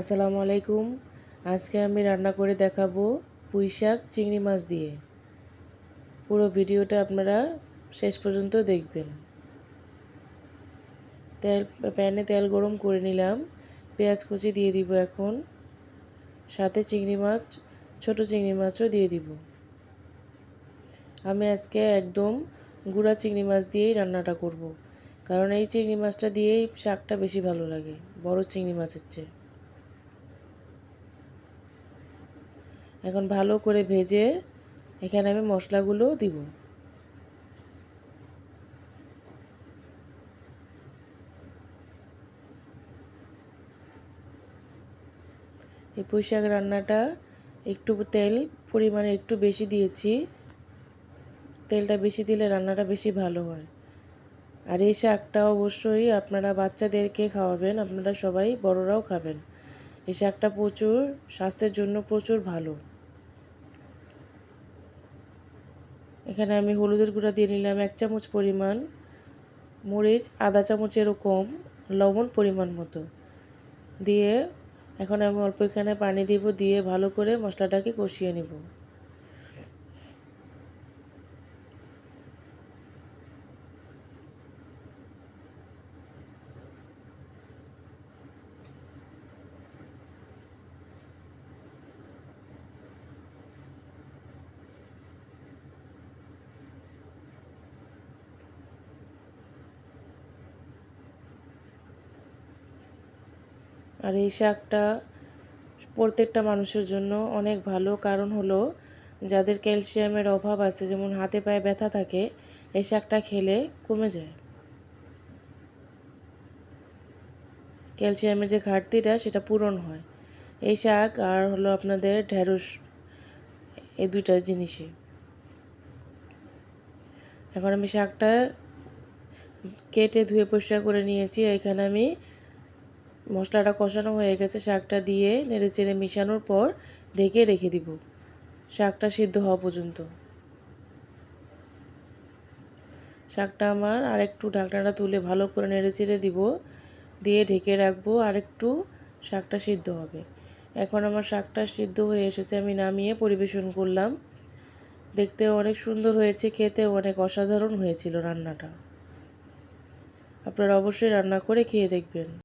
আসসালামু আলাইকুম। আজকে আমি রান্না করে দেখাবো পুঁই শাক চিংড়ি মাছ দিয়ে। পুরো ভিডিওটা আপনারা শেষ পর্যন্ত দেখবেন। তেল, প্যানে তেল গরম করে নিলাম। পেঁয়াজ কুচি দিয়ে দিব এখন। সাথে চিংড়ি মাছ, ছোট চিংড়ি মাছও দিয়ে দিব। আমি আজকে একদম গুঁড়া চিংড়ি মাছ দিয়েই রান্নাটা করব। কারণ এই চিংড়ি মাছটা দিয়েই শাকটা বেশি ভালো লাগে, বড় চিংড়ি মাছের চেয়ে। এখন ভালো করে ভেজে এখানে আমি মশলাগুলো দিব। এই পুঁই শাক রান্নাটা একটু তেল পরিমাণে একটু বেশি দিয়েছি। তেলটা বেশি দিলে রান্নাটা বেশি ভালো হয়। আর এই শাকটা অবশ্যই আপনারা বাচ্চাদেরকে খাওয়াবেন, আপনারা সবাই বড়রাও খাবেন। এই শাকটা প্রচুর, স্বাস্থ্যের জন্য প্রচুর ভালো। এখানে আমি হলুদের গুঁড়া দিয়ে নিলাম এক চামচ পরিমাণ মরিচ, আধা চামচ এরকম লবণ পরিমাণ মতো। দিয়ে এখন আমি অল্প এখানে পানি দিব, দিয়ে ভালো করে মশলাটাকে কষিয়ে নেব। আর এই শাকটা প্রত্যেকটা মানুষের জন্য অনেক ভালো। কারণ হলো, যাদের ক্যালসিয়ামের অভাব আছে, যেমন হাতে পায়ে ব্যথা থাকে, এই শাকটা খেলে কমে যায়। ক্যালসিয়ামের যে ঘাটতিটা, সেটা পূরণ হয়। এই শাক আর হলো আপনাদের ঢ্যাঁড়স এই দুইটা জিনিসে এখন আমি শাকটা কেটে ধুয়ে পরিষ্কার করে নিয়েছি। এখানে আমি মশলাটা কষানো হয়ে গেছে, শাকটা দিয়ে নেড়ে চেড়ে মিশানোর পর ঢেকে রেখে দিব। শাকটা সিদ্ধ হওয়া পর্যন্ত। শাকটা আমার আরেকটু ঢাকনাটা তুলে ভালো করে নেড়ে চেড়ে দিব। দিয়ে ঢেকে রাখব, আরেকটু শাকটা সিদ্ধ হবে। এখন আমার শাকটা সিদ্ধ হয়ে এসেছে, আমি নামিয়ে পরিবেশন করলাম। দেখতেও অনেক সুন্দর হয়েছে খেতেও অনেক অসাধারণ হয়েছিল রান্নাটা। আপনারা অবশ্যই রান্না করে খেয়ে দেখবেন।